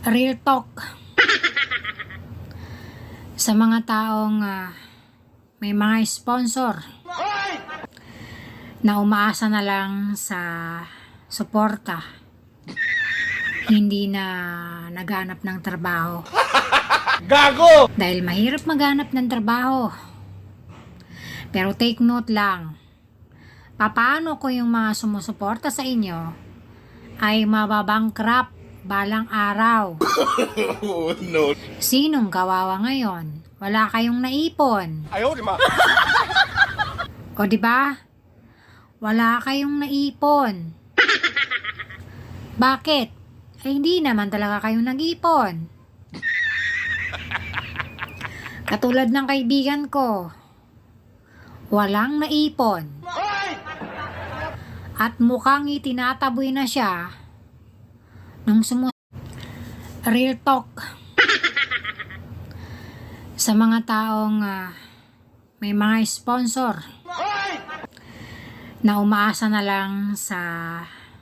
Real talk. Sa mga taong ah, may mga sponsor na umaasa na lang sa suporta, hindi na naghanap ng trabaho. Gago! Dahil mahirap maghanap ng trabaho. Pero take note lang, papaano ko yung mga sumusuporta sa inyo ay mababangkrap balang araw. Oh, no. Sinong kawawa ngayon? Wala kayong naipon. Ayaw, di ma. O di ba? Wala kayong naipon. Bakit? Eh hindi naman talaga kayong nag-ipon. Katulad ng kaibigan ko. Walang naipon. At mukhang itinataboy na siya nung sumu... Real talk. Sa mga taong ah, may mga sponsor na umaasa na lang sa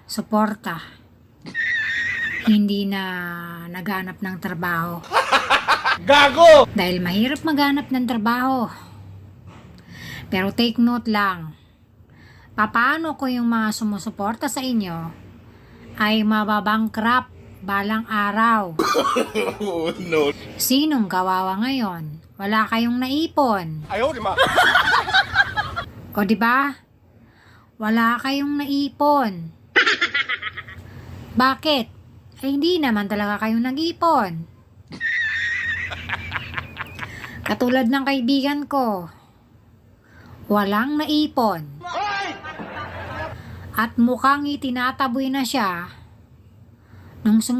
suporta, hindi na naghanap ng trabaho. Gago! Dahil mahirap maghanap ng trabaho. Pero take note lang, papaano ko yung mga sumusuporta sa inyo ay mababangkrap balang araw. Oh, no. Sinong kawawa ngayon? Wala kayong naipon. Ayaw, di ma. O di ba? Wala kayong naipon. Bakit? Eh hindi naman talaga kayong nag-ipon. Katulad ng kaibigan ko. Walang naipon. At mukhang itinataboy na siya nung sumu